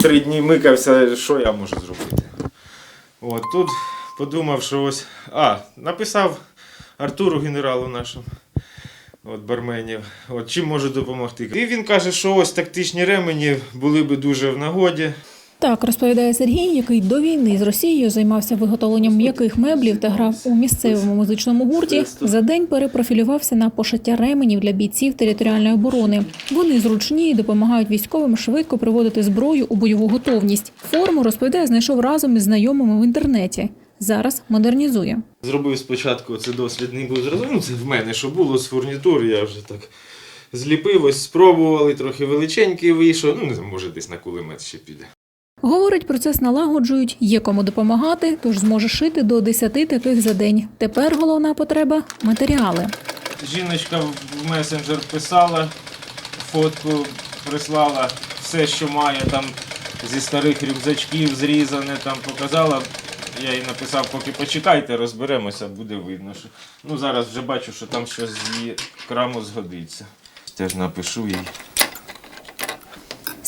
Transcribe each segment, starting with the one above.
Три дні микався, що я можу зробити. От тут подумав, що ось. А, написав Артуру генералу нашому. От Барменів, от чим можу допомогти. І він каже, що ось тактичні ремені були би дуже в нагоді. Так розповідає Сергій, який до війни з Росією займався виготовленням м'яких меблів та грав у місцевому музичному гурті. За день перепрофілювався на пошиття ременів для бійців територіальної оборони. Вони зручні і допомагають військовим швидко приводити зброю у бойову готовність. Форму розповідає, знайшов разом із знайомими в інтернеті. Зараз модернізує. Зробив спочатку це дослідний був зрозумів. Ну, це в мене що було з фурнітури, я вже так зліпив, ось спробували, трохи величенький вийшов. Ну, не може десь на кулемет ще піде. Говорить, процес налагоджують, є кому допомагати, тож зможе шити до 10 таких за день. Тепер головна потреба матеріали. Жіночка в месенджер писала, фотку прислала, все, що має там зі старих рюкзачків зрізане, там показала. Я їй написав, поки почекайте, розберемося, буде видно. Що... Ну, зараз вже бачу, що там щось з її краму згодиться. Теж напишу їй.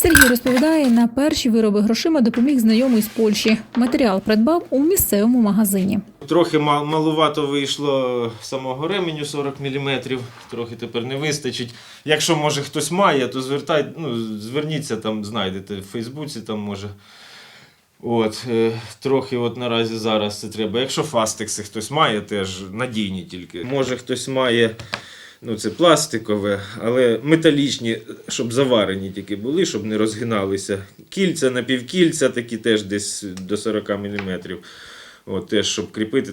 Сергій розповідає, на перші вироби грошима допоміг знайомий з Польщі. Матеріал придбав у місцевому магазині. Трохи малувато вийшло самого ременю 40 мм, трохи тепер не вистачить. Якщо може хтось має, то звертай, ну, зверніться там, знайдете в Фейсбуці, там може. От, е, трохи от наразі зараз це треба. Якщо фастекси хтось має, теж надійні тільки. Може хтось має, ну це пластикове, але металічні, щоб заварені тільки були, щоб не розгиналися. Кільця, напівкільця такі теж десь до 40 мм. От, теж, щоб кріпити.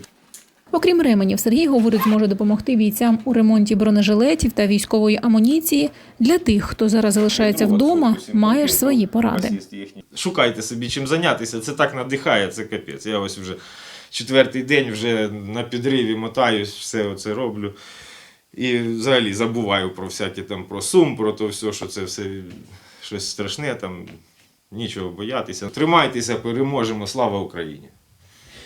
Окрім ременів, Сергій говорить, зможе допомогти бійцям у ремонті бронежилетів та військової амуніції. Для тих, хто зараз залишається вдома, має ж свої поради. Шукайте собі чим зайнятися. Це так надихає, це капець. Я ось вже четвертий день вже на підриві мотаюсь, все це роблю. І взагалі забуваю про всякі там про сум, про то все, що це все щось страшне, там нічого боятися. Тримайтеся, переможемо. Слава Україні!